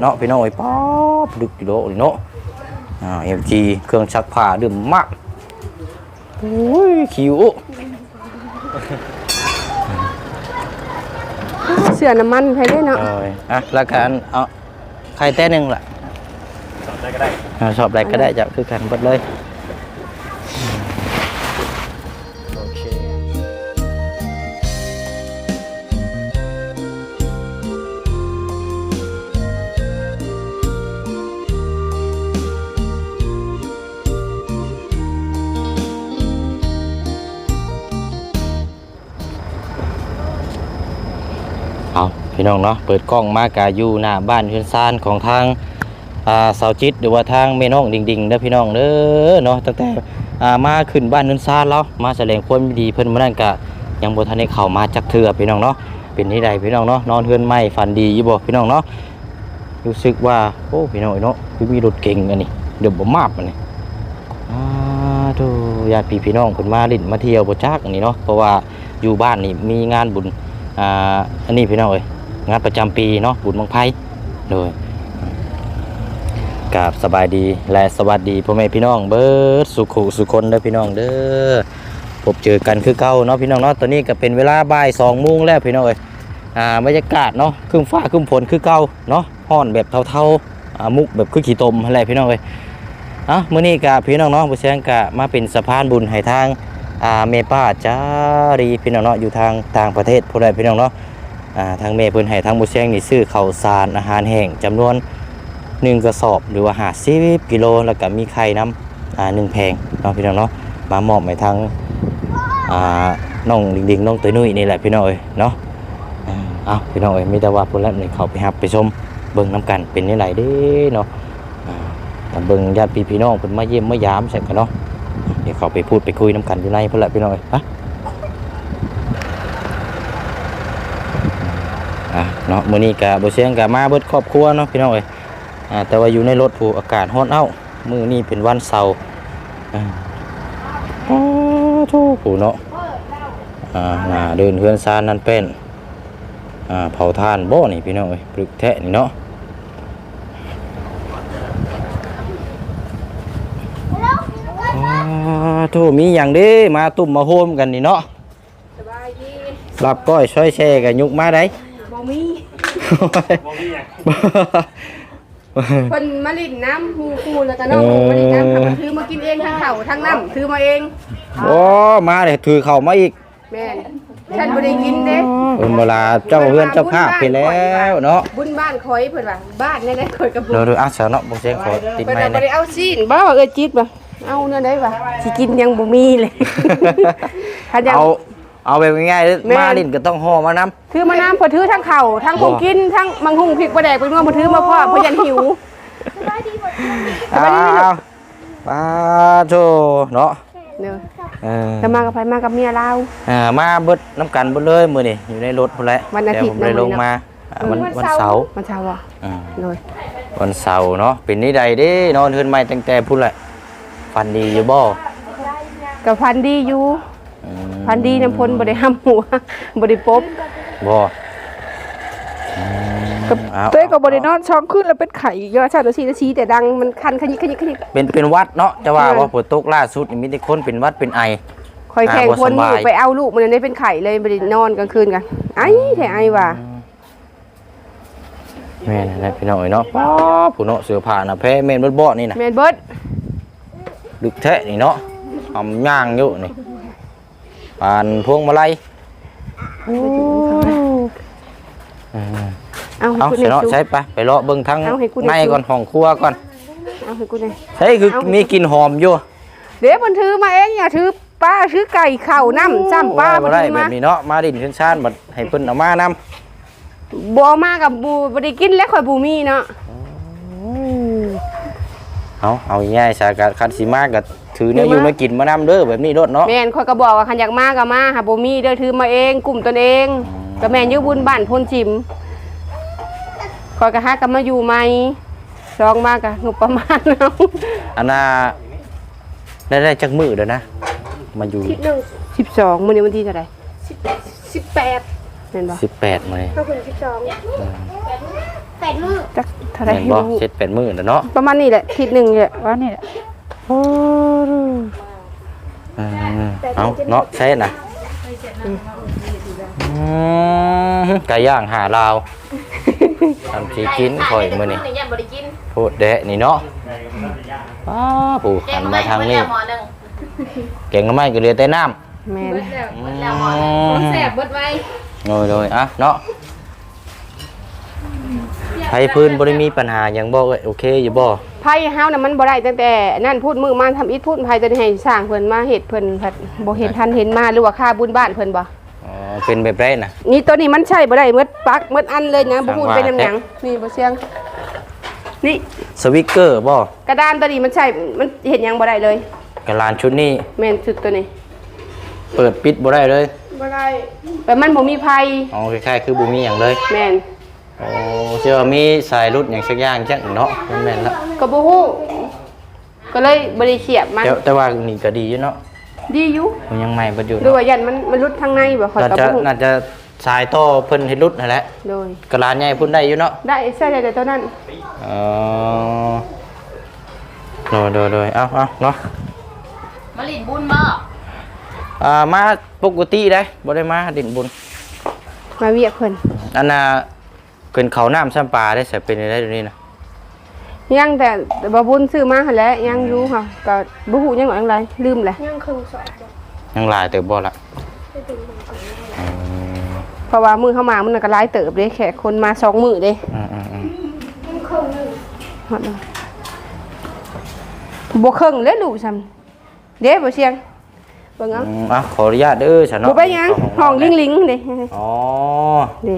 เนาะพี่น้องไอ้ยป๊อปดึกกิโลนี่เนาะอ่าเอ็มจีเครื่องชักผ้าดื่มมากโอ้ยคิวเสื้อน้ำมันไปได้เนาะเอ้ยอะแล้วกันเอาใครแต่หนึ่งล่ะสอนได้ก็ได้อ่าชอบอะไรก็ได้จะคือกันหมดเลย พี่น้องเนาะเปิดกล้องมากาอยู่หน้าบ้านเพื่อนซานของทางอ่าสาวจิตหรือว่าทางเมน้องดิ่งๆเด้อพี่น้องเด้อเนาะตั้งแต่อ่ามาขึ้นบ้านเพื่อนซานแล้วมาแสดงความยินดีเพิ่นมานั่นกะยังบ่ทันได้เข้ามาจักเทื่อพี่น้องเนาะเป็นที่ใดพี่น้องเนาะนอนเฮือนไหม่ฝันดีอยู่บ่พี่น้องเนาะรู้สึกว่าโอ้พี่น้องเนาะคือมีรถเก่งอันนี้เดี๋ยวบ่มาบอันนี้อ่าโธ่ญาติพี่พี่น้องเพิ่นมาลิ้นมาเที่ยวบ่จักอันนี้เนาะเพราะว่าอยู่บ้านนี่มีงานบุญอ่าอันนี้พี่น้องเอ้ย งานประจำปีเนาะบุญบังไพ่โดยกับสบายดีและสวัสดีพ่อแม่พี่น้องเบิร์ดสุขุสุคนเด้อพี่น้องเด้อพบเจอกันคือเก่าเนาะพี่น้องเนาะตอนนี้ก็เป็นเวลาบ่ายสองโมงแล้วพี่น้องเอ้ยอ่าบรรยากาศเนาะครึ้มฟ้าครึ้มฝนคือเก่าเนาะห้อนแบบเท่าๆอ่ามุกแบบคือขี้ตมอะไรพี่น้องเอ้ยอะมื้อนี้กับพี่น้องเนาะผู้แซงกะมาเป็นสะพานบุญให้ทางอ่าเมป้าจารีพี่น้องเนาะอยู่ทางต่างประเทศผู้ใดพี่น้องเนาะ ทางเมเพิ่นให้ทางบุเชียงนี่ซื้อข้าวสารอาหารแห้งจำนวนหนึ่งกระสอบหรือว่า50กิโลแล้วก็มีไข่น้ำอ่าหนึ่งแพงเนาะพี่น้องเนาะมามอบให้ทางอ่าน้องดิงๆน้องตัวนุ่ยนี่แหละพี่น้องเอ้ยเนาะอ่าเอาพี่น้องเอ้ยมีแต่ว่าพุ่นแล้วนี่เขาไปรับไปชมเบิ่งน้ำกันเป็นนี่ไหนเด้เนาะแต่เบิ่งญาติพี่พี่น้องเพิ่นมาเยี่ยมมายามใช่กันเนาะเดี๋ยวเขาไปพูดไปคุยน้ำกันอยู่ในเพื่อนแหละพี่น้องเอ้ยฮะ อะเนาะมื้อนี้กะบ่เสียงกะมาเบิดครอบครัวเนาะพี่น้องเอ้ยอ่าแต่ว่าอยู่ในรถผู้อากาศร้อนเอ้ามื้อนี้เป็นวันเสาร์อ่าโอ้โธ่ผู้เนาะอ่าน่าเดินเฮือนซานนั่นเป็นอ่าเผาทานบ่นี่พี่น้องเอ้ยปรึกแท้นี่เนาะอ่าโธ่มีอย่างเด้มาตุ่มมาโฮมกันนี่เนาะสบายดีรับก้อยช่อยแช่กันยุกมาได้ บ่มีมองนี่ไงเพิ่นมาลิ้นน้ำฮูคูแล้วก็น้องมาลิ้นน้ำค่ะมันถือมากินเองทั้งข้าวทั้งน้ำถือมาเองโอ้มาเลยถือเข่ามาอีกแม่นฉันบ่ได้กินเด้เออเวลาเจ้าเพื่อนเจ้าภาพไปแล้วเนาะบุญบ้านคอยเพิ่นว่าบ้านนี่ได้คอยกับบุญเดี๋ยวดูอะเสียเนาะบ่เสียงขอติดเพิ่นไม้ว่าบ่นะได้เอาซีนบ่ว่าเอ้ยจิตบ่เอาเนื้อได้บ่สิกินยังบ่มีเลยถ้ายังเอา เอาแบบง่ายๆเลยแม่มาลิ้นก็ต้องห่อมานํถือมาน้ำเพิ่นถือทั้งข้าวทั้งของกินทั้งมังหุงพริกปลาแดกไปนู่นเพิ่นถือมาพร้อมเพิ่นยันหิวอ้าวปาโธ่เนาะเด้อเออจะมากับไผมากับเมียเรา อ่ามาเบิดน้ำกันเบิดเลยมื้อนี้อยู่ในรถพุ่นแหละวันอาทิตย์เดี๋ยวผมได้ลงนะมื้อนี้มาอ่าวันวันเสาร์มันเช้าอะอ่าเลยวันเสาร์เนาะเป็นนี่ใดเด้นอนเฮือนใหม่ตั้งแต่พุ่นแหละฟันดีอยู่บ่กับพันดีอยู่อืม พันดีน้ำพลบ่ได้ห้ำหัวบ่ได้ปบบ่อืมเอาเต้ก็บ่ได้นอนช่องขึ้นแล้วเป็นไข่เยอะชาตัวซีตัวซีแต่ดังมันคันขยิกขยิกขยิกเป็นเป็นวัดเนาะจะว่าเออว่าฝนตกล่าสุดนี่มีแต่คนเป็นวัดเป็นไอคอยแข่งอ่าบ่คนสบายอยู่ไปเอาลูกมันได้เป็นไข่เลยบ่ได้นอนกลางคืนกันไอ้แท้ไอ้ว่ะแม่นนะพี่น้องเอ้ยเนาะป๊าบผู้เนาะเสื้อผ้าน่ะแพ้แม่นเบิดบ่นี่น่ะแม่นเบิดดึกแท้นี่เนาะอำย่างอยู่นี่ ปานพวงมาลัยเออเอาให้เอากูเสียเนาะจุ๊บใช้ไปไปเลาะเบิ่งทั้งเอาให้กูได้ในจุ๊บก่อนห้องครัวก่อนเอาให้กูหน่อยใช่คือเอามีกลิ่นหอมอยู่เดี๋ยวมันถือมาเองอย่าถือป้าถือไก่เข่าน้ำจ้ำป้าบ่บ่ได้ถือแบมาบนี้เนาะมาดินขึ้นชานบัดให้เพิ่นเอามานํบ่มากับบูบ่ได้กินแล้วข่อยบ่มีเนาะเอาเอาง่ายๆสากัคันสิมาก็ ถือเนี่ยอยู่มากินมานํเด้อแบบนี้โดดเนาะแม่นข่อยก็บอกว่าคันอยากมาก็มาหาบ่มีเด้อถือมาเองกลุ่มตนเองก็แม่นอยู่บุญบ้านพนจิมข่อยก็หากันมาอยู่ใหม่ซองมาก็งบประมาณเนาะอันน่ะได้ได้จักมือเด้อนะมาอยู่คิดหนึ่ง12มื้อนี้วันที่เท่าไหร่สิบแปดแม่นบ่18มื้อนี้ถ้าคุณสิบสองแปดมือจักเท่าไหร่แม่นบ่เจ็ดแปดมื้อแล้วเนาะประมาณนี้แหละทิศหนึ่งแหละว่านี่แหละเออเอาเนาะใช่น่ะอืมไก่ย่างหาลาวทำสีกินข่อยมื้อนี้ยังบ่ได้กินโพดแดะนี่เนาะอ้าผู้หันมาทางนี้หมอหนึ่งเก่งก็ไม่ก็เหลือแต่น้ำแม่นแล้วหมอหนึ่งแสบเบิดไว้โดยโดยอะเนาะ ไผพื้นบ่ได้มีปัญหาหยังบ่เอ้ยโอเคอยู่บ่ไพ่เฮาน่ะมันบ่ได้ตั้งแต่นั่นพูดมือมาทำอิฐพูดไพ่จะให้สร้างเพิ่นมาเฮ็ดเพิ่นผัดบ่เห็นทันเห็นมาหรือว่าค่าบุญบ้านเพิ่นบ่อ๋อเป็นแบบไรน่ะ นี่ตัวนี้มันใช่บ่ได้หมดปักหมดอันเลยนะบ่พูดสั่งว่าเป็นน้ำหยังนี่บ่เสียง นี่สวิกเกอร์บ่กระดานตัวนี้มันใช่มันเห็นหยังบ่ได้เลย กระลานชุดนี้แม่นสุดตัวนี้ เปิดปิดบ่ได้เลยบ่ได้แต่มันบ่มีไพ่อ๋อคล้ายๆคือบ่มีหยังเลย แม่น โอ้เชื่อว่ามีสายรุดหยังสักอย่างจังเนาะแม่นๆละก็บ่ฮู้ก็เลยบ่ได้เสียบมัน แต่แต่ว่านี่ก็ดีอยู่เนาะดีอยู่มันยังใหม่บ่อยู่หรือเนาะว่ายันมันมันรุดทางในบ่ค่อยน่าก็จะบ่ฮู้น่าจะสายต่อเพิ่นเฮ็ดรุดนั่นแหละโดย กระลานใหญ่พุ่นได้อยู่เนาะ ได้ใช่แต่ตัวนั้นอ๋อโดยโดยโดยเอาเอาเนาะมาลินบุญบ่อ่ามาปกติได้บ่ได้มาดินบุญ มาเวียกเพิ่นอันน่ะ เกินเขาน้ำซ้ำปลาได้เสียเป็นได้เดี๋ยวนี้นะยังแต่แต่บ่บุญซื้อมาหั่นแหละยังอยู่ค่ะก็บ่ฮู้ยังว่าจังไรลืมแหละยังครึ่งสองยังหลายเติบบ่ละอืมเพราะว่ามือเข้ามามันนะก็หลายเติบเด้แขกคนมาสองมือเด้อืมอืมอืมฮอดแล้วบ่เครื่องเลยลูกซ้ำเด้บ่เสียงเบิ่งเอาอืมอะขออนุญาตเด้อฉันเนาะบ่ไปหยังห้องลิงลิงๆเด้อ๋อ เด้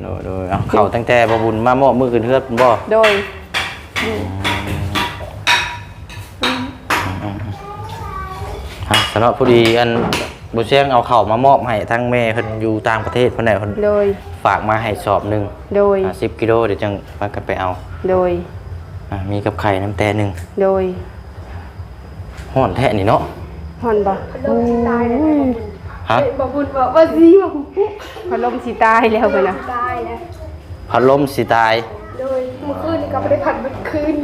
โดยโดยเอาเข้าตั้งแต่บ่บุญมามอบมือขึ้นเฮือดพุ่นบ่โดยอะสำหรับผู้ดีอันบ่เสียงเอาเข้าวมามอบให้ทั้งแม่เพิ่นอยู่ต่างประเทศเพิ่นได้เพิ่นโดยฝากมาให้สอบหนึงโดยอะ10กิโลเดี๋ยวจังว่ากันไปเอาโดยอะมีกับไข่น้ำแต่หนึงโดยฮ้อนแท้นี่เนาะฮอนบ่ ฮะบ่บุญบ่บ่สิบ่พัดลมสิตายแล้วเพิ่นน่ะตายแล้วพัดลมสิตาย โดยเมื่อคืนนี่ก็ไม่ได้ผัดเมื่อคืน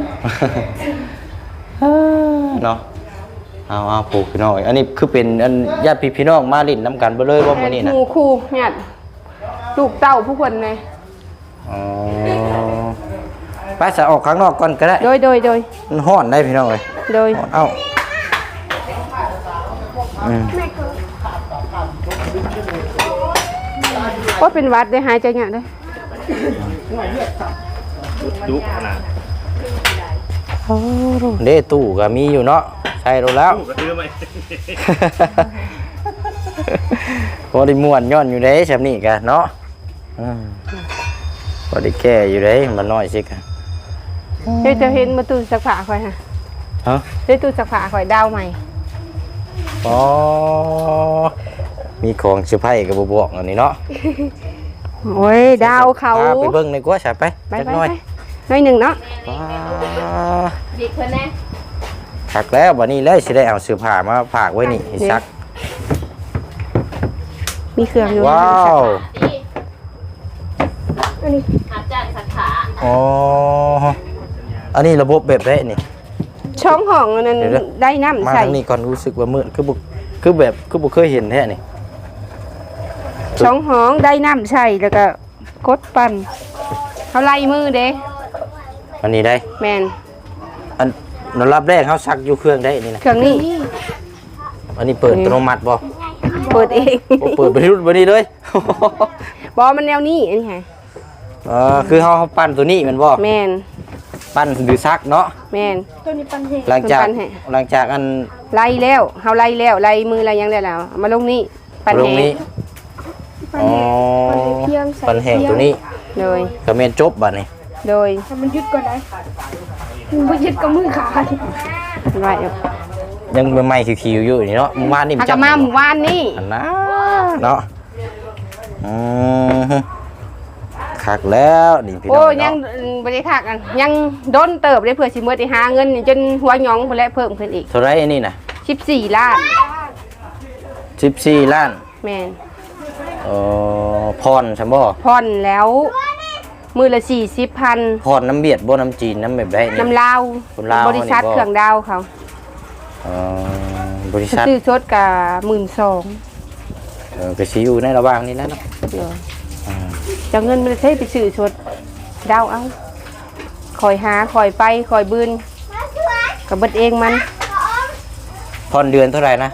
เนาะเอาเอาปลูกพี่น้องอันนี้คือเป็นอันญาติพี่พี่น้องมาลิ้นน้ำกันเบ่เลยว่ามื้อนี้นะหมู่คู่ญาติลูกเต้าผู้คนไงอ๋อไปสะออกข้างนอกก่อนก็ได้ โดยโดยโดยมันฮ้อนได้พี่น้องเอ้ยโดยฮ้อนเอ้าอืม ก็เป็นหวัดได้หายใจยากได้ดุขนาดเด้ตู้ก็มีอยู่เนาะใช่รู้แล้วดุกระทือไหมบ่ได้ม่วนย้อนอยู่เด้แบบนี้ก็เนาะอืมบ่ได้แก้อยู่เด้มันน้อยสิกะเดี๋ยวจะเห็นมาตู้สักผ้าข่อยฮะฮะเดี๋ยวตู้สักผ้าข่อยดาวใหม่อ๋อ มีของเซอร์ไพรส์กับบวกอันนี้เนาะโอ้ยดาวเขาพไปเบิ่งในอยกว่าใช่ไปไปจักไปหน่อยไปหน่อยหนึ่งเนาะว้าดีเพิ่นแน่ถักแล้ววันนี้เลยสิได้เอาเสื้อผ้ามาฝากไว้นี่ให้ซัก มีเครื่องอยู่ว้าวดีอันนี้อาจารย์สาขาอ๋ออันนี้ระบบแบบไรนี่ ช่องห้องอันนั้นเดี๋ยวนะ ได้น้ำมาใส่ทางนี้ก่อนรู้สึกว่ามืดคือบุคือแบบคือบุเคยเห็นแท้นี่ ช่องห้องได้น้ำใส่แล้วก็กดปั่นเขาไล่มือเด้อันนี้ได้ แมนอันนรับแรกเขาซักอยู่เครื่องได้นี่นะเครื่องนี้ อันนี้เปิดอัตโนมัติบ่เปิดเองโอ้เปิดไปรุ่นไปนี่เลย บอมันแนวนี้อันนี้ไงเออคือเขาเขาปั้นตัวนี้แมันบ่แมนปั้นหรือซักเนาะแมน ตัวนี้ปันเหตุหลังจากปั้นให้ หลังจากอันไล่แล้วเฮาไล่แล้วไล่มือไล่ยังได้แล้วเอามาลงนี่ปั่นลงแหนี้ อ๋อปันแห้งตัวนี้โดยก็แม่นจบบัดนี้โดยถ้ามันยึดก็ได้มันยึดก็มือขาดไว้เอายังใหม่ๆคิวๆอยู่นี่เนาะเมื่อวานนี่หากจักะมาหมู่บ้านนี่อันนะเนาะอืมคักแล้วนี่พี่น้โอ้องยังเนาะบริษัทกันยังโดนเติบได้เพื่อสิเมื่อได้หาเงินนี่จนหัวหยองไปแล้วเพิ่มขึ้นอีกเท่าไรอันนี้น่ะ14ล้าน14ล้าน แม่นเอ่อพรใช่บ่ผ่อนแล้ว มือละสี่สิบพันพอดน้ำเบียดบ่น้ำจีนน้ำแบบได้นี่ น้ำลาว คนลาวบริษัทนี่บ่ เครื่องดาวเขาเอ่อบริษัทซื้อชดกับหมื่นสองเออก็สิอยู่ในระหว่างนี้แหล้วเนาะอ่าจะเงินมันใช้ไปซื้อชดดาวเอาคอยหาคอยไปคอยบืนกับเบิดเองมันพอนเดือนเท่าไหร่นะ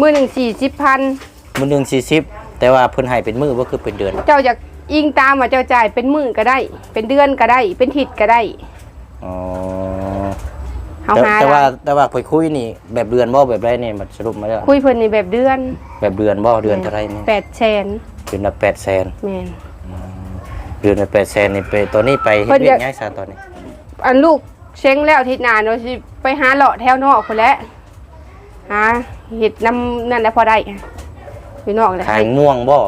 มือหนึ่งสี่สิบพันมื้อหนึง40 แต่ว่าเพิ่นให้เป็นมื้อบ่คือเป็นเดือน เจ้าอยากอิงตามว่าเจ้าจ่ายเป็นมือก็ได้ เป็นเดือนก็ได้ เป็นทิศก็ได้อ๋อเขาแต่หาแต่ว่าได้แต่ว่าคุยคุยนี่ แบบเดือนบ่แบบไรนี่มันสรุปมาแล้วคุยเพิ่นในแบบเดือนแบบเดือนบ่เดือนเท่าไหรนี่แปดแสนเดือนละ800,000แม่น เดือนละ800,000นี่ไปตัวนี้ไปเพิ่เฮ็ดนเวียจะกย้ายซะตอนนี้อันลูกเช้งแล้วอาทิศหน้าเนาะสิไปหาเลาะแถวนอกคนแหล้วหาเห็ดน้ำนั่นแหละพอได้ อยู่นอกเลยขายม่วงบ่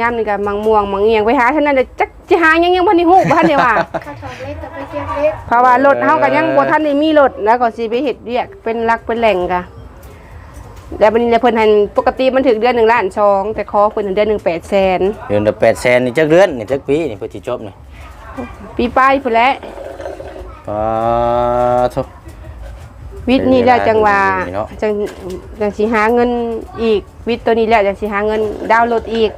ยามนี่ก็มังม่วงมังเอียงไปหาเท่านั้นเลยจักจะหายังยังพันนี่ฮู้บ่ทันได้ว่าข้าวทอดเล็กกับไปเก็บเล็กเพราะว่ารถเฮาก็ยังบ่ทันได้มีรถแล้วก็สิไปเฮ็ดเวียกเป็นหลักเป็นแหล่งกะแล้วบัดนี้เนี่ยเพิ่นให้ปกติมันถึงเดือน1ล้าน2แต่ขอเพิ่นถึงเดือน1 8แสนเดือนละ800,000นี่จักเดือนนี่จักปีนี่เพิ่นสิจบนี่ปีป้ายพุ่นแหละอ๋อทุก วิทย์นี่แล้วจังว่าเป็นเวลาดีๆเนาะจังจังสิหาเงินอีก วิทย์ตัวนี้แล้วจังสิหาเงินดาวน์รถอีก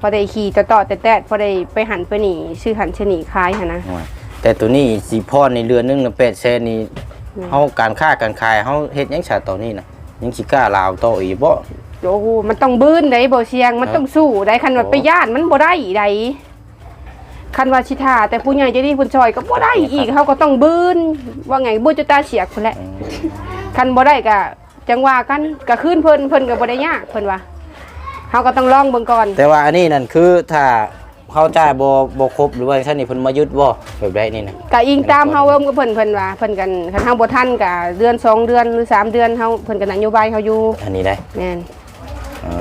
พอได้ขี่ต่อต่อแต่แต่พอได้ไปหันไปหนีชื่อหันชะหนีคล้ายหั่นนะแต่ตัวนี้สิพอในเดือนหนึงน่ะ800,000นี่เฮาการค้าการขายเฮาเฮ็ดหยังซะตอนนี้น่ะยังสิกล้าลาวต่ออีกบ่โอ้โหมันต้องบื้นได้บ่เชียงมันต้องสู้ได้คันว่าโอ้ไปย่านมันบ่ได้ได้ คันว่าชิทาแต่ผู้ใหญ่ใจะดีผู้ชอยก็บ่ได้อีกเขาก็ต้องบื้นว่าไงบื้นจะตาเสียกพุ่นแหละอืมคันบ่ได้ก็จังว่ากันก็คืนเพิ่นเพิ่นก็บ่ได้ยากเพิ่นว่าเฮาก็ต้องลองเบิ่งก่อน แต่ว่าอันนี้นั่นคือถ้าเข้าจ่ายบ่บ่ครบหรือว่าซั่นนี่เพิ่นมายึดบ่แบบใดนี่นะก็อิงตามเฮาเบิ่มกับเพิ่นเพิ่นว่าเพิ่นกันคันเฮาบ่ทันก็เดือนสองเดือนหรือสามเดือนเฮาเพิ่นก็นโยบายเฮาอยู่อันนี้ได้แม่นอ่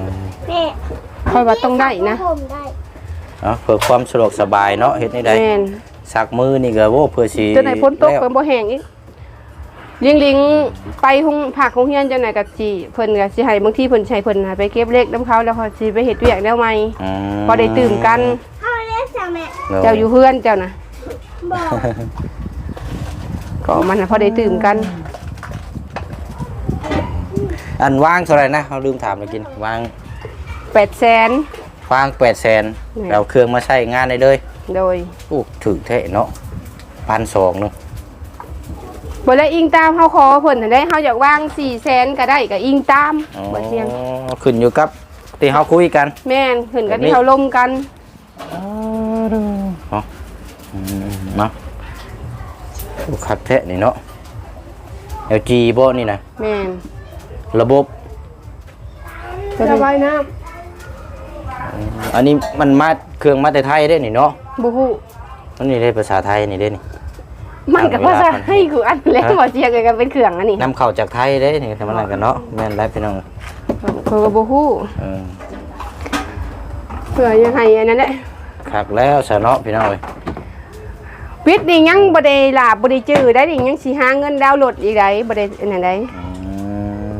านี่ค่อยว่าต้องได้นะผมได้ เนาะเพื่อความสะดวกสบายเนาะเฮ็ดนี่ได้แม่นสักมือนี่ก็โว้เพื่อสิจนไหนพ้นตกแล้วเพิ่นบ่แห้งอีกเลี้ยงลิงไปห้องผักของเฮียนจังไหนก็สิเพิ่นก็สิให้บางทีเพิ่นใช้เพิ่นหาไปเก็บเล็กน้ำเขาแล้วเขาสิไปเฮ็ดเวียกแนวใหม่มพอได้ตื่มกันข้าวเล็กจ้ะแม่เจ้าอยู่เฮือนเจ้าน่ะบอกก็มันน่ะพอได้ตื่มกันอันวางเท่าไหร่นะเราลืมถามเลยกินวาง800,000 วาง800,000เราเครื่องมาใช้งานได้เลยโดยอู้ถึกแท้เนาะ1,200เนาะบ่ได้อิงตามเฮาขอเพิ่นหั้นได้เฮาอยากวาง400,000ก็ได้ก็อิงตามอ๋อบ่เสียงขึ้นอยู่กับที่เฮาคุยกัน แม่นขึ้นกับแบบนี้ ที่เฮาลมกันเนาะอืมเนาะโอ้คักแท้นี่เนาะ LG บ่นี่นะแม่นระบบ ระบายน้ำ อันนี้มันมาเครื่องมาแต่ไทยได้นี่เนาะบ่ฮู้อันนี้ได้ภาษาไทยนี่ได้นี่ มันก็เวภาลาษามันให้กูอันแล้วบ่เสียงเลยก็เป็นเครื่องอันนี้นำเข้าจากไทยได้นี่ทำอะไรกันเนาะแม่นได้พี่น้องเขาก็บ่ฮู้เออเพื่อยังให้อันนั้นแหละคักแล้วซะเนาะพี่น้องเอ้ยวิทย์นี่ยังบ่ได้ลาบบ่ได้จื้อได้นี่ยังสิหาเงินดาวน์โหลดอีกได้บ่ได้อันนั้นได้อื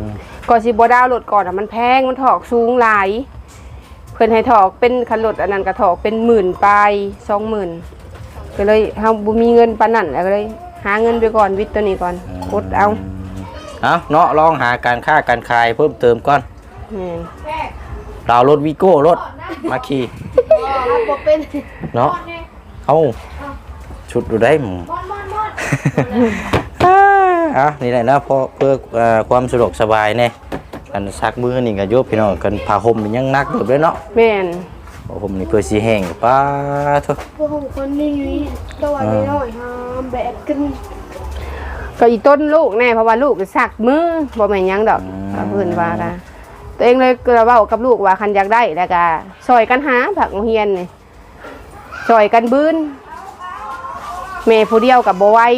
มก่อนสิบ่ดาวน์โหลดก่อนอะมันแพงมันถอกสูงหลายเพิ่นให้ถอกเป็นคันโหลดอันนั้นก็ถอกเป็นหมื่นปลาย20,000ก็เลยเฮาบ่มีเงินปานนั้นแล้วก็เลย หาเงินไปก่อนวิทย์ตัวนี้ก่อนกดเอาเอาเนาะลองหาการค้าการขายเพิ่มเติมก่อนแม่นดาวน์รถวีโก้รถมาขี่บอกเป็นเนาะเอาชุดดูได้หมึงมอนมอนมอนอะนี่แหละนะเพราะเพื่อเอ่อความสะดวกสบายเนี่ย กันซักมือนี่ก็โยบพี่น้องกันผ้าห่มนี่ยังนักเติบเลยเนาะแม่นผ้าห่มนี่เพื่อสีแห้งป้าทุกพวกผมคนนี้ตัวน้อยๆฮะแบกกันก็อีต้นลูกแน่เพราะว่าลูกสักมือบ่แม่นหยังดอกว่าเพิ่นว่าล่ะตัวเองเลยก็เว้ากับลูกว่าคันอยากได้แล้วก็ซอยกันหาผักโรงเรียนนี่ซอยกันบื้นแม่ผู้เดียวกับบ่ไหว้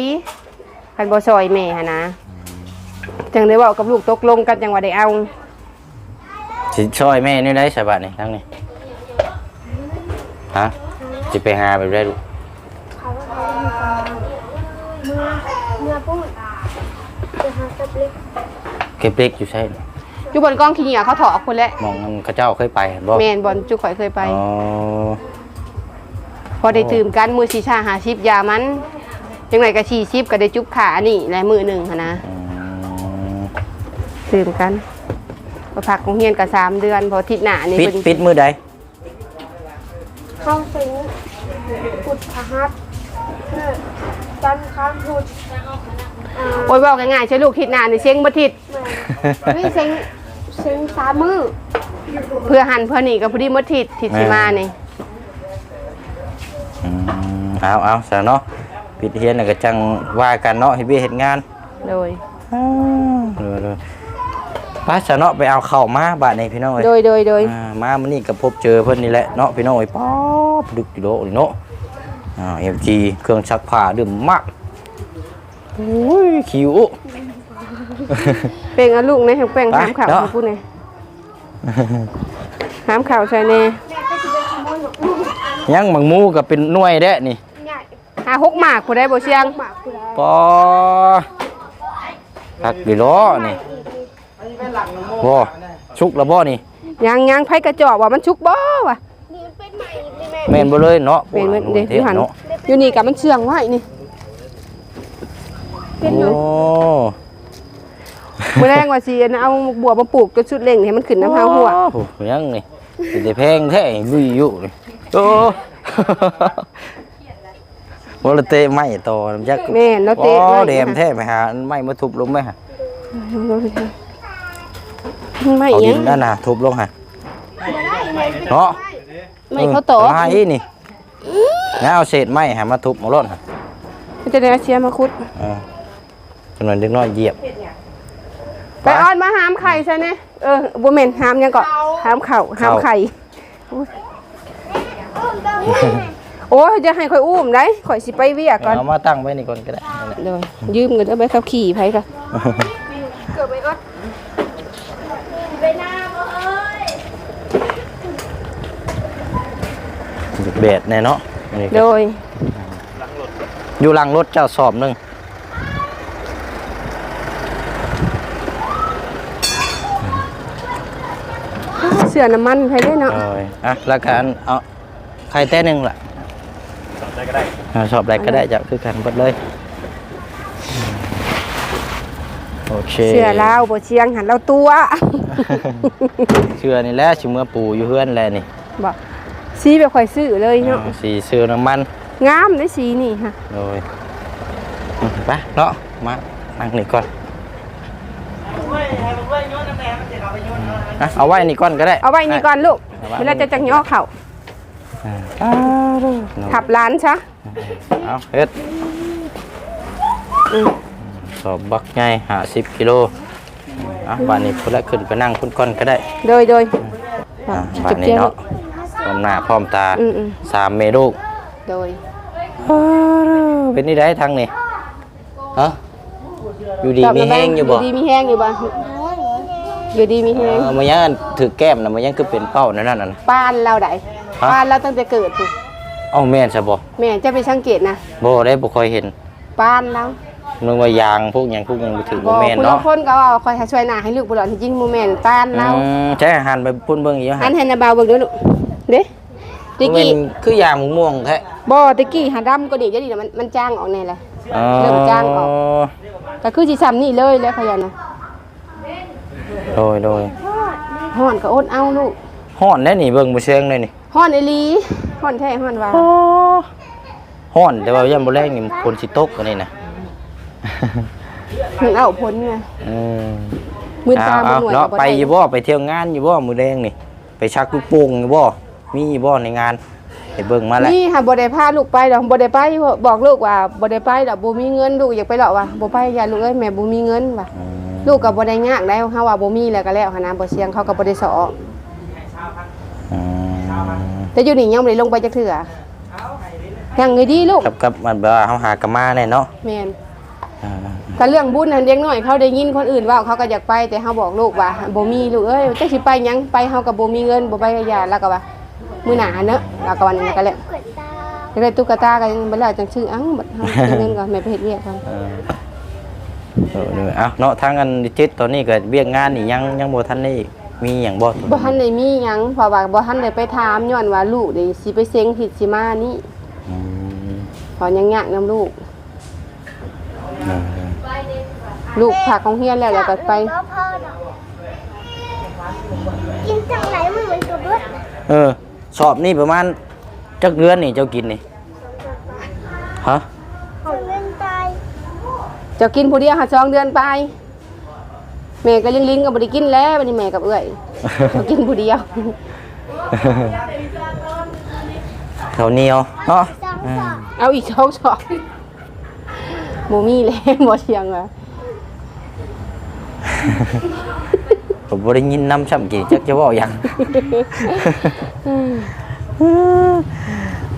คันบ่ซอยแม่หั่นนะ จังได้เว้ากับลูกตกลงกันจังว่าได้เอาสิช่วยแม่นี่ได้สบายนี่ทั้งนี้ฮะจะไปหาแบบได้ลูกเขาก็เอาอยู่กับเมื่อเมื่อปุ้งจะหาสับเล็กเก็บเล็กอยู่ใช่อยู่บนกองขี้เหนียวเขาถอกพุ่นแหละมองมันเขาเจ้าเคยไปบ่แม่นบ่อนจุข่อยเคยไปอ๋อพออได้ตื่มกันมือชีชาหาชิปยามันจังไรก็ชีชิปก็ได้จุบขานี่แหละมือหนึ่งหั้นนะอืม ตื่มกันพอพักโรงเรียนก็สามเดือนพออาทิศหน้านี่ปิดเพิ่นปิดมือใดเข้าสิงพุทธหัสเนี่ยจันทร์ค้างพุทธอ่าโอ้ยบอกง่ายๆใช่ลูกทิศหน้านี่เซ็งบ่ทิศแม่นี่เซ็งเซ็งสามมือเพื่อหันเพื่อนี่ก็พอดีหมดทิศทิศสิมานี่อืมเอาเอาซะเนาะปิดเฮียนแล้วก็จังว่ากันเนาะเฮ็ดเวียกเฮ็ดงานโดย เออเลย ป้าซะเนาะไปเอาเข้าวมาบาดนี้พี่น้องเอ้ยโดยโดยโดยอ่ามามื้อนี้ก็พบเจอเพิ่นนี่แหละเนาะพี่น้องเอ้ยป๊อปดึกอยู่โลนี่เนาะอ่า MG เครื่องซักผ้าดื่มมากโอ้ยคิว เป่งเอาลูกในแห่งแป้งไปหามข่าวเนาะมาพูดไงหามข่าวใช่เน่แม่ก็จะเป็นขโมยหมกยังมังมูก็เป็นหน่วยแด้นี่ใหญ่หาหกหมากผู้ได้บ่เชียงหมากกูได้ปอทักดีล้อนี่ บ่ชุกแล้วบ่นี่ยังยังไผกระจอกว่ามันชุกบ่วะนี่มันเป็นใหม่นี่แม่แม่นบ่เลยเนาะเป็นเว้ยเด็กโอ้อยู่หันเนาะอยู่นี่กับมันเชื่องไว้นี่โอ้มื้อแรงว่าสิเอาบัวมาปลูกจนสุดเล่งให้มันขึ้นน้ำเฮาหัวโอ้โหยังนี่สิได้แพงแท้ลุยอยู่นี่โอ้บ่ละเตะไม้ต่อน้ำจักแม่นแล้วเตะโอ้ไว้แดมแท้ไปหาไม้มาทุบลงไหมฮะ ไม่เอาหยัดิงนนั่นน่ะทุบลงฮะเนาะไม่เขาตอกไม้นี่แล้วเอาเศษไม้หามาทุบมาล่นฮะมันจะได้เชียร์มาคุด เออจำนวนเล็กน้อยเหยียบไปออนมาหามไข่ใช่ไหมเออบ่แม่นหามหยังก่อนหามเข่าหามไข่โอ้ยจะให้ข่อยอุ้มได้ข่อยสิไปเวียกก่อนเอามาตั้งไว้นี่ก่อนก็ได้นั่นแหละเดี๋ยวยืมเงินเอาไปขับขี่ไผก่อนเกิดไปอด ไปหน้าบ่เอ้ยเบ็ดแน่เนาะนี่โดก็ยอยู่หลังรถเจ้าสอบหนึงเสื้อน้ำมันไผได้เนาะเอ้ยอะแล้วกันเอาใครแต้หนึงล่ะสอนได้ก็ได้อ่าสอบอะไรก็ได้จะคือกันหมดเลยโอเค เสื้อลาวบ่เชียงหันเราตัว เชื่อนี่แหละชิเมื่อปูอยู่เฮือนแลนี่บ่สีแบบข่อยซื้อเลยเนาะอ่าสีเสื้อน้ำมันงามได้สีนี่ค่ะโดยอืมไปเนาะมานั่งนี่ก่อนอะเอาไว้นี่ก่อนก็ได้ เอาไว้นี่ก่อนลูกเอาไว้เวลาจะจังย่อเข่าอ่าอ่าเนาะขับร้านซะเอาเฮ็ดอืมสอบบักใหญ่หาสิบกิโล อะบ้านนี้พุ่นละขึ้นไปนั่งพุ่นก่อนก็ได้โดยโดยอะบ้านนี้เนาะพร้อมหน้าพร้อมตาอืมอืมสามเมลูกโดยเป็นนี่ได้ทางนี่ฮะอยู่ดีมีแห้งอยู่บ่ดีมีแห้งอยู่บ่อยู่ดีมีแห้งเออมันยังถือแก้มนะมันยังคือเป็นเป้านั่นน่ะนะป้านเราได้ฮะ ป้านเราตั้งแต่เกิดพุ่นเอ้าแม่นซะบ่แม่จะไปสังเกตนะบ่ได้บ่ค่อยเห็นป้านเรา นึกว่ายางพวกหยังพวกหยังบ่ถือบ่บ่แม่นคุณเนาะคนก็ว่าคอยหาช่วยหน้าให้ลูกบ่หลอนที่จริงบ่แม่นป้านเราอืมใช้อาหารไปพุ่นเบิ่งอีกอัหั่นนให้นาบาวเบิ่งเด้อลูกเด้ตะมันกี้คือยางม่วงๆแท้บ่ตะกี้หาดำก็ดีจะดีนะมันมันจ้างออกแน่แหละ อ๋อเริ่มจ้างออก ก็คือสิซ้ำนี่เลยแล้วเขายันนะโดยโดยฮ้อนก็อดเอาลูกฮ้อนแน่นี่เบิ่งบ่เชิงเลยนี่ฮ้อนอีหลีฮ้อนแท้ฮ้อนว่า ฮ้อนแต่ว่ายังบ่แรงนี่ฝนสิตกอันนี้นะ ถึงเอาผลไงอืมมือตาเอบ่หน่วยเนาะก็ไปด้อยู่บ่ไปเที่ยวงานอยู่บ่มื้อแดงนี่ ไปชักลูกโป่งอยู่บ่มีอยู่บ่ในงานไปเบิ่งมาแล้วนี่ค่ะบ่ได้พาลูกไปดอกบ่ได้ไปบอกลูกว่าบ่ได้ไปดอกบ่มีเงินลูกอยากไปหรอกว่าบ่ไปอย่าลูกเอ้ยแม่บ่มีเงินว่ะอืมลูกก็บ่ได้ยากได้เฮาว่าบ่มีแล้วก็แล้วหันนะบ่เสียงเขาก็บ่ได้สออืมแต่อยู่นี่ยังบ่ได้ลงไปจักเทื่อยังไงดีลูกกับกับมันแบบว่าเฮาหากนมาแน่เนาะแม่น อ่าก็เรื่องบุญนั่นเด็กน้อยเขาได้ยินคนอื่นเว่าเขาก็อยากไปแต่เฮาบอกลูกว่าบ่มีลูกเอ้ยจักสิไปหยังไปเฮาก็บ่มีเงินบ่ไปก็อย่าแล้วก็ว่ามื้อหน้าเนอะแล้วก็วันนี้ก็แล้วเกิดตาก็ได้ตุ๊กตาก็ยังบ่แล้วจังชื่อเอ้าบัดเฮาเอาเงินก็แม่ไปเฮ็ดเวียกก่อนเออเออนี่เอ้าเนาะทางอันดิจิตตอนนี้ก็เวียกงานนี่ยังยังบ่ทันได้มีหยังบ่บ่ทันได้มีหยังเพราะว่าบ่ทันได้ไปถามย้อนว่าลูกนี่สิไปเซ็งผิดสิมานี่พอยังยากน้ำลูกอืม ลูกผักของเฮียนแล้วแล้วก็ไปแล้วพ่อน่ะกินจากไหนมันเหมือนกับรถเออ สอบนี่ประมาณจักเดือนนี่เจ้ากินนี่ฮะของเล่นตายเจะกินผู้เดียวหาสองเดือนไปแม่ก็ลิงลิงๆก็บ่ได้กินแล้วบัดนี้แม่กับเอื้อยเจะกินผู้เดียวข้าวเหนียวเนาะ สองสอง เอาอีกช่องช่อง บ่มีแล้วบ่เชียงว่ะผมบ่ได้ยินน้ำช้ำกี่จักจะเว้าหยัง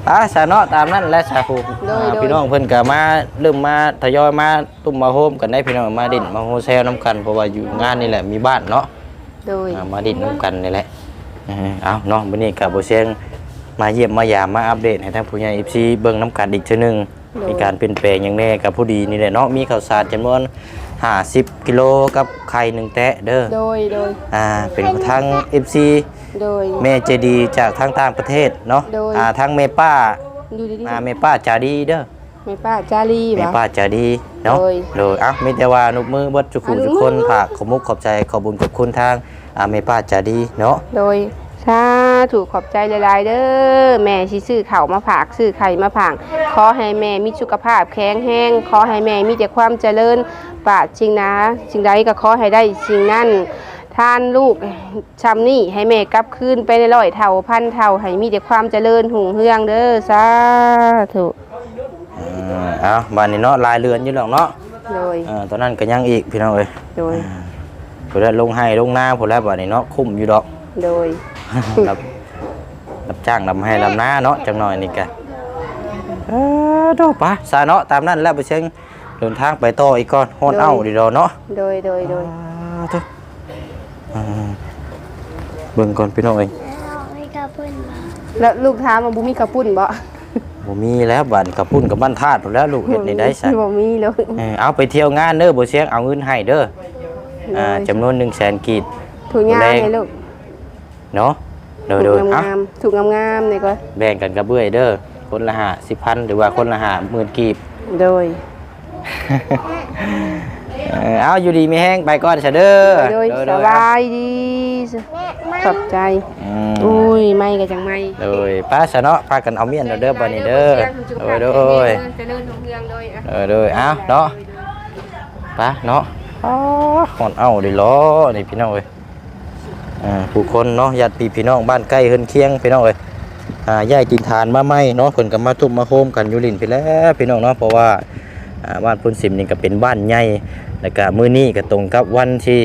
อ่าสาเนาะตามนั้นแหละสาครูโดยอ่าโดยพี่น้องเพิ่นก็มาเริ่มมาทยอยมาตุ้มมาโฮมกันได้พี่น้องมาดินมาโฮแซลน้ำกันเพราะว่าอยู่งานนี่แหละมีบ้านเนาะโดยอ่ามาดินน้ำกันนี่แหละเออเอาเนาะวันนี้กับโบเชียงมาเยี่ยมมายามมาอัปเดตให้ทางผู้ใหญ่อีซีเบิ่งน้ำกันอีกเทื่อหนึง มีการเปลี่ยนแปลงอย่างแน่กับผู้ดีนี่แหละเนาะมีข้าวสารจำนวน50กิโลกับไข่หนึ่งแตะเด้อโดยโดยอ่าเป็นของทาง FC โดยแม่เจดีจากทางต่างประเทศเนาะโดยอ่าทางแม่ป้าดูดีอ่าแม่ป้าจาดีเด้อๆแม่ป้าจารีแม่วะป้าจาดีเนาะโดยโดยอะมีแต่ว่านุกมือเบิดจุกหูอันทุกคนฝากขอบมุกขอบใจขอบบุญขอบคุณทางอ่าแม่ป้าจาดีเนาะโดยสา ถูกขอบใจหลาย ๆ เด้อแม่สิซื้อข้าวมาฝากซื้อไข่มาผางขอให้แม่มีสุขภาพแข็งแรงขอให้แม่มีแต่ความเจริญปรารถสิ่งนะสิ่งใดก็ขอให้ได้สิ่งนั้นท่านลูกชำนี่ให้แม่กลับคืนไปในร้อยเท่าพันเท่าให้มีแต่ความเจริญหุ่งเฮืองเด้อสาธุอ่าเอาบ้านนี้เนาะลายเรือนอยู่แล้วเนาะโดยตอนนั้นก็ยังอีกพี่น้องเอ้ยโดยพอได้ลงให้ลงหน้าพอแล้วบ้านนี้เนาะคุ้มอยู่ดอกโดย รับรับจ้างลำให้ลำหน้าเนาะจังหน่อยนี่กันเออโดปะซาเนาะตามนั้นแล้วไปเชิงเดินทางไปต่ออีกก่อนฮอนเอาดีดอกเนาะโดยโดยโดยอ่าเถอะอ่าเบิ่งก่อนพี่น้องเอ้ยแล้วไม่กล้าเพื่อนมาแล้วลูกถามว่าบุมีกระปุ่นบ่บ่มีแล้วบ้านกับพุ่นกับบ้านธาตุพู้นแล้วลูกเฮ็ดนี่ได้ซะบ่มีเลยเออเอาไปเที่ยวงานเด้อบ่เสียงเอาเงินให้เด้ออ่าจำนวน100,000กีบถูกงามเลยลูก เนาะเดี๋ยวถูเดี๋ยวกอะงามๆถูกงามๆนี่ก็แบ่งกันกับเบื้อยเด้อคนละห้าสิบพันหรือว่าคนละห้าหมื่นกีบ โดย เออเอาอยู่ดีไม่แห้งไปก่อนเสยเด้อโดยเด้อสเด้อบายดีแม่มาขอบใจ อืมอุ้ยไม่ก็จังไม่โดยป้าสะเนาะพากันเอาเมียนเด้อเด้อบัดนี้เด้อโดยโดยเจริญรุ่งเรืองโดยอะเออโดยเอาเนาะไป้าเนาะอ๋อหอนเอาดิล้อนี่พี่น้องเอ้ยอ่า ผู้คนเนาะญาติพี่พี่น้องบ้านใกล้เฮือนเคียงพี่น้องเอ้ยอ่าย่ายกินทานมาไหมเนาะเพิ่นก็มาตุ่มมาโฮมกันอยู่ลินไปแล้วพี่น้องเนาะเพราะว่าอ่าบ้านพุ่นสิมนี่ก็เป็นบ้านใหญ่แล้วก็มื้อนี้ก็ตรงกับวันที่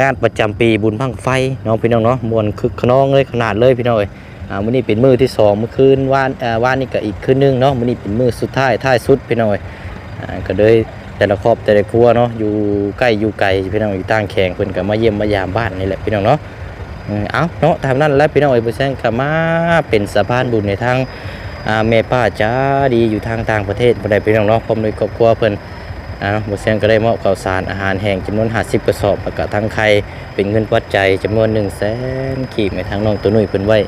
งานประจำปีบุญบั้งไฟเนาะพี่น้องเนาะมวนคึกขนองเลยขนาดเลยพี่น้องเอ้ยอ่ามื้อนี้เป็นมื้อที่สองเมื่อคืนวานอ่าวานนี่ก็อีกคืนนึงเนาะมื้อนี้เป็นมื้อสุดท้ายท้ายสุดพี่น้องเอ้ยก็เลย แต่ละครอบแต่ละครัวเนาะอยู่ใกล้อยู่ไกลพี่น้องอยู่ต่างแข่งเพิ่นก็มาเยี่ยมมายามบ้านนี่แหละพี่น้องเนาะเอาเนาะทำนั้นแล้วพี่น้องเอ๋ยบุษแซงก็มาเป็นสะพานบุญในทางอ่าแม่ป้าจ้าดีอยู่ทางต่างประเทศบ่ได้พี่น้องเนาะพร้อมด้วยครอบครัวเพิ่นอ่าบุษแซงก็ได้มอบข้าวสารอาหารแห้งจำนวน50กระสอบแล้วก็ทั้งไข่เป็นเงินปัจจัยจำนวน1 0 0 0 0แสนกีบในทางน้องตัวนุ่ยเพิ่นไว้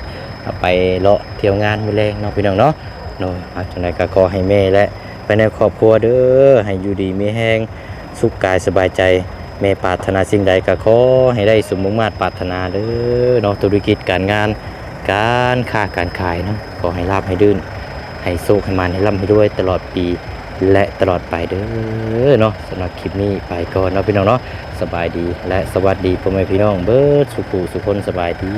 เอไปเลาะเที่ยวงานมื้อแรงเนาะพี่น้องเนาะโน้อาจังไดก็ขอให้แม่และ ไปในครอบครัวเด้อให้อยู่ดีมีแห้งสุขกายสบายใจแม่ปรารถนาสิ่งใดก็ขอให้ได้สมมุ่งมาตรปรารถนาเด้อเนาะธุรกิจการงาน การค้าการขายเนาะขอให้ราบให้ดื่น ให้โชคให้มันให้ร่ำให้ด้วยตลอดปีและตลอดไปเด้อเนาะสำหรับคลิปนี้ไปก่อนเนาะพี่น้องเนาะสบายดีและสวัสดีพ่อแม่พี่น้องเบิร์ดสุขุสุขคนสบายดี